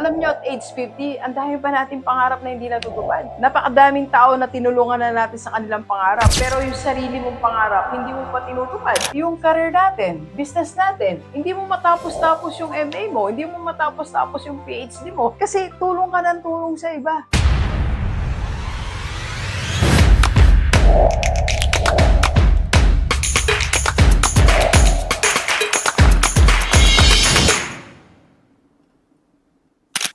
Alam nyo, at age 50, ang dami pa natin pangarap na hindi natutupad. Napakadaming tao na tinulungan na natin sa kanilang pangarap. Pero yung sarili mong pangarap, hindi mo pa tinutupad. Yung career natin, business natin, hindi mo matapos-tapos yung MA mo, hindi mo matapos-tapos yung PhD mo. Kasi tulong ka ng tulong sa iba.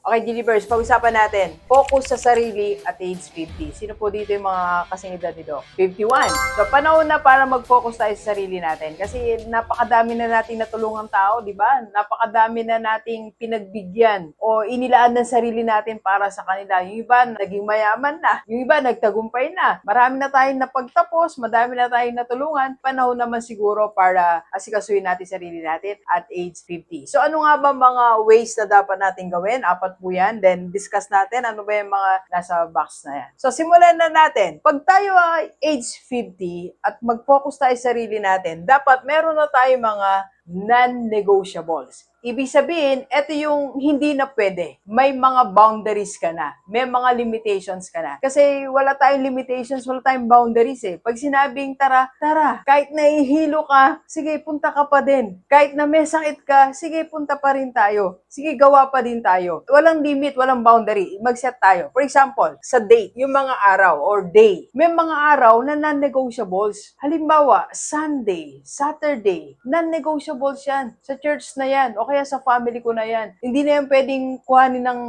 Okay, Delivers, pag-usapan natin. Focus sa sarili at age 50. Sino po dito yung mga kasing edad nito? 51. So, panahon na para mag-focus tayo sa sarili natin. Kasi napakadami na nating natulungang tao, di ba? Napakadami na nating pinagbigyan o inilaan ng sarili natin para sa kanila. Yung iba, naging mayaman na. Yung iba, nagtagumpay na. Marami na tayong napagtapos, madami na tayong natulungan. Panahon naman siguro para asikasuhin natin sarili natin at age 50. So, ano nga ba mga ways na dapat natin gawin? Apat po yan. Then, discuss natin ano ba yung mga nasa box na yan. So, simulan na natin. Pag tayo ay age 50 at mag-focus tayo sa sarili natin, dapat meron na tayo mga non-negotiables. Ibig sabihin, ito yung hindi na pwede. May mga boundaries ka na. May mga limitations ka na. Kasi wala tayong limitations, wala tayong boundaries eh. Pag sinabing tara, tara, kahit nahihilo ka, sige, punta ka pa din. Kahit na may sakit ka, sige, punta pa rin tayo. Sige, gawa pa din tayo. Walang limit, walang boundary. Mag-set tayo. For example, sa date, yung mga araw or day. May mga araw na non-negotiables. Halimbawa, Sunday, Saturday, non-negotiables yan. Sa church na yan. O kaya sa family ko na yan. Hindi na yan pwedeng kuhanin ng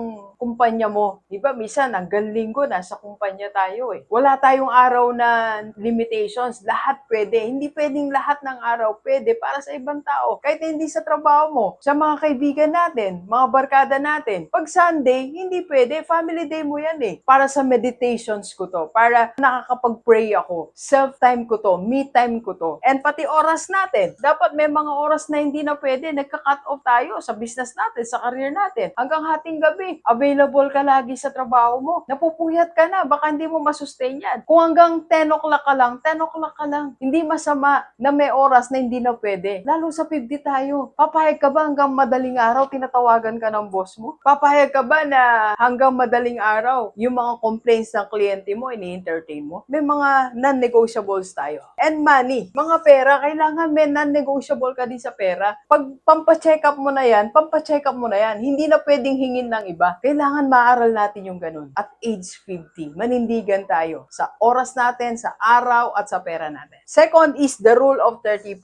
kumpanya mo. Di ba? Minsan, hanggang linggo, nasa kumpanya tayo eh. Wala tayong araw na limitations. Lahat pwede. Hindi pwedeng lahat ng araw pwede para sa ibang tao. Kahit hindi sa trabaho mo, sa mga kaibigan natin, mga barkada natin. Pag Sunday, hindi pwede. Family day mo yan eh. Para sa meditations ko to. Para nakakapag-pray ako. Self-time ko to. Me time ko to. And pati oras natin. Dapat may mga oras na hindi na pwede. Nagka-cut off tayo sa business natin, sa career natin. Hanggang hating gabi, available ka lagi sa trabaho mo. Napupuyat ka na. Baka hindi mo masustain yan. Kung hanggang 10 o'clock ka lang, 10 o'clock ka lang. Hindi masama na may oras na hindi na pwede. Lalo sa 50 tayo. Papayag ka ba hanggang madaling araw, tinatawagan ka ng boss mo? Papayag ka ba na hanggang madaling araw, yung mga complaints ng kliyente mo, ini-entertain mo? May mga non-negotiables tayo. And money. Mga pera, kailangan may non-negotiable ka din sa pera. Pag pampacheck up mo na yan, pampacheck up mo na yan. Hindi na pwedeng hingin ng iba. Kailangan maaral natin yung ganun. At age 50, manindigan tayo sa oras natin, sa araw, at sa pera natin. Second is the rule of 30%.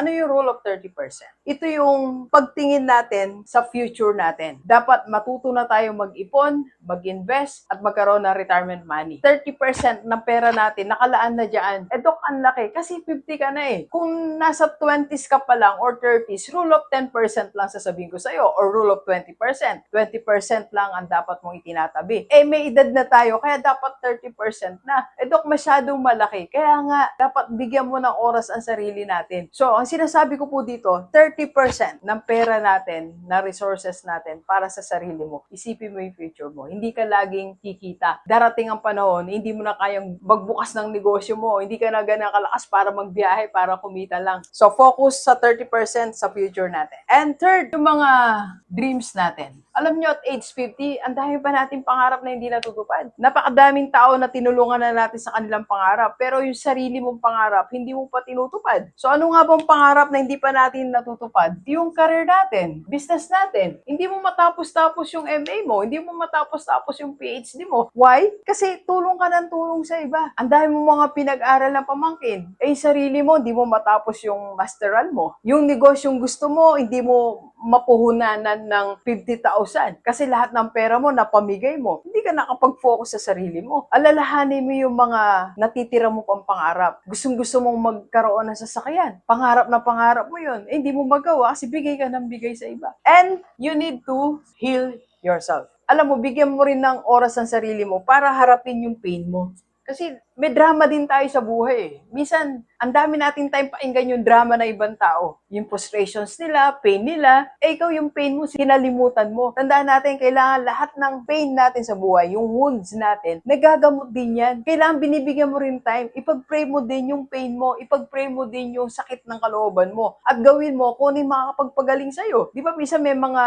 Ano yung rule of 30%? Ito yung pagtingin natin sa future natin. Dapat matuto na tayo mag-ipon, mag-invest, at magkaroon ng retirement money. 30% ng pera natin nakalaan na dyan. Eh, ang laki. Kasi 50 ka na eh. Kung nasa 20s ka pa lang or 30s, rule of 10% lang sasabihin ko sa'yo or rule of 20%. 20% lang ang dapat mong itinatabi. Eh, may edad na tayo, kaya dapat 30% na. Eh, Dok, masyadong malaki. Kaya nga, dapat bigyan mo ng oras ang sarili natin. So, ang sinasabi ko po dito, 30% ng pera natin, na resources natin para sa sarili mo. Isipin mo yung future mo. Hindi ka laging kikita. Darating ang panahon, hindi mo na kayang magbukas ng negosyo mo. Hindi ka na ganang kalakas para magbiyahe, para kumita lang. So, focus sa 30% sa future natin. And third, yung mga dreams natin. Alam nyo, at age 50, ang dami pa natin pangarap na hindi natutupad. Napakadaming tao na tinulungan na natin sa kanilang pangarap. Pero yung sarili mong pangarap, hindi mo pa tinutupad. So ano nga bang pangarap na hindi pa natin natutupad? Yung career natin, business natin. Hindi mo matapos-tapos yung MA mo, hindi mo matapos-tapos yung PhD mo. Why? Kasi tulong ka ng tulong sa iba. Ang dami mo mga pinag-aral na pamangkin. Eh, sarili mo, hindi mo matapos yung masteral mo. Yung negosyong gusto mo, hindi mo mapuhunanan ng 50,000 kasi lahat ng pera mo napamigay mo. Hindi ka nakapag-focus sa sarili mo. Alalahanin mo yung mga natitira mo pang pangarap. Gustong gusto mong magkaroon ng sasakyan. Pangarap na pangarap mo yun. Eh, hindi mo magawa kasi bigay ka ng bigay sa iba. And you need to heal yourself. Alam mo, bigyan mo rin ng oras ang sarili mo para harapin yung pain mo. Kasi may drama din tayo sa buhay. eh. Minsan, ang dami nating time pakinggan yung drama ng ibang tao. yung frustrations nila, pain nila, eh ikaw yung pain mo, kinalimutan mo. Tandaan natin, kailangan lahat ng pain natin sa buhay, yung wounds natin, nagagamot din yan. Kailangan binibigyan mo rin time. Ipag-pray mo din yung pain mo, ipag-pray mo din yung sakit ng kalooban mo. At gawin mo kung ano yung makakapagpagaling sa'yo. Di ba, minsan may mga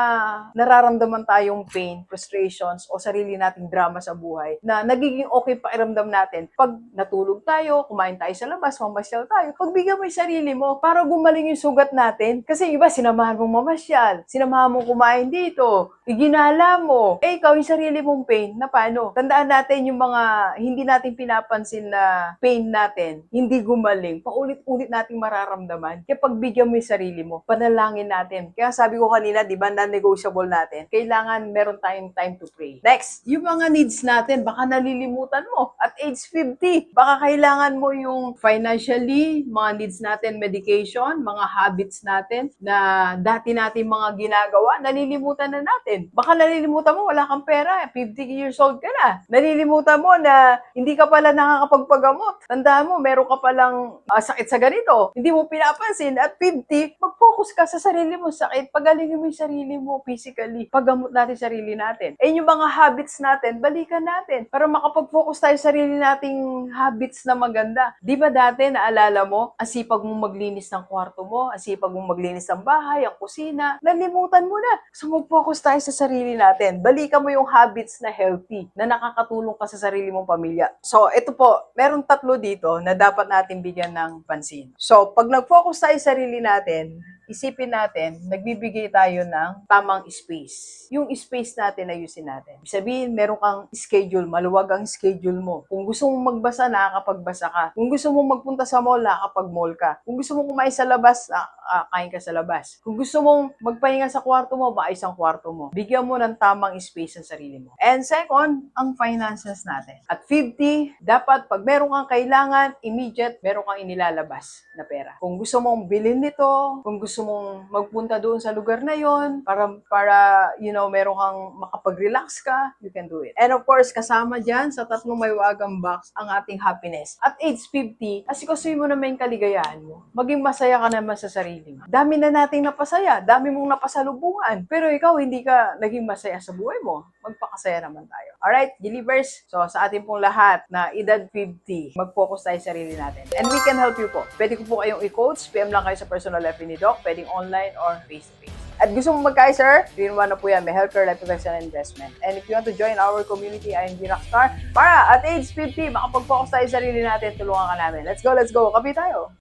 nararamdaman tayong pain, frustrations, o sarili nating drama sa buhay na nagiging okay pakiramdam natin. Pag natulog tayo, kumain tayo sa labas, mamasyal tayo, pagbigyan mo yung sarili mo para gumaling yung sugat natin. Kasi iba, sinamahan mong mamasyal, sinamahan mong kumain dito, iginala mo. Eh, ikaw yung sarili mong pain, na paano? Tandaan natin yung mga hindi natin pinapansin na pain natin, hindi gumaling, paulit-ulit nating mararamdaman. Kaya pagbigyan mo yung sarili mo, panalangin natin. Kaya sabi ko kanina, di ba, non-negotiable natin, kailangan meron tayong time to pray. Next, yung mga needs natin, baka nalilimutan mo. At age 50, baka kailangan mo yung financially, mga needs natin, medication, mga habits natin, na dati natin mga ginagawa, nalilimutan na natin. Baka nalilimutan mo, wala kang pera, 50 years old ka na. Nalilimutan mo na hindi ka pala nakakapagpagamot. Tandaan mo, meron ka palang ah, sakit sa ganito. Hindi mo pinapansin. At 50, mag-focus ka sa sarili mo sakit. Pagalingin mo yung sarili mo physically. Paggamot natin sarili natin. Eh yung mga habits natin, balikan natin. Para makapag-focus tayo sa sarili nating habits na maganda. Di ba dati, naalala mo, ang sipag mong maglinis ng kwarto mo, ang sipag mong maglinis ng bahay, ang kusina, nalimutan mo na. So mag-focus tayo sa sarili natin. Balikan mo yung habits na healthy, na nakakatulong ka sa sarili mong pamilya. So ito po, meron tatlo dito na dapat natin bigyan ng pansin. So pag nag-focus tayo sa sarili natin, isipin natin, nagbibigay tayo ng tamang space. Yung space natin, ayusin natin. Sabihin, meron kang schedule, maluwag ang schedule mo. Kung gusto mong magbasa, nakakapagbasa ka. Kung gusto mong magpunta sa mall, nakakapag-mall ka. Kung gusto mong kumain sa labas, ah, ah, kain ka sa labas. Kung gusto mong magpahinga sa kwarto mo, maayos ang kwarto mo. Bigyan mo ng tamang space ang sarili mo. And second, ang finances natin. At 50, dapat pag meron kang kailangan, immediate, meron kang inilalabas na pera. Kung gusto mong bilhin nito, kung gusto mong magpunta doon sa lugar na yon para, para, you know, meron kang makapag-relax ka, you can do it. And of course, kasama dyan sa tatlong may wagang box ang ating happiness. At age 50, asikasuhin mo naman yung kaligayahan mo. Maging masaya ka naman sa sarili mo. Dami na nating napasaya, dami mong napasalubungan. Pero ikaw, hindi ka naging masaya sa buhay mo. Magpakasaya naman tayo. Alright, delivers. So, sa ating pong lahat na edad 50, mag-focus tayo sa sarili natin. And we can help you po. Pwede ko po kayong i-coach. PM lang kayo sa personal FB ni Doc. Pwedeng online or face-to-face. At gusto mo mag-kai, sir? Three-in-one na po yan. May healthcare, life protection, and investment. And if you want to join our community, ING Rockstar, para at age 50, makapag-focus tayo sa sarili natin, tulungan ka namin. Let's go, let's go. Kapi tayo.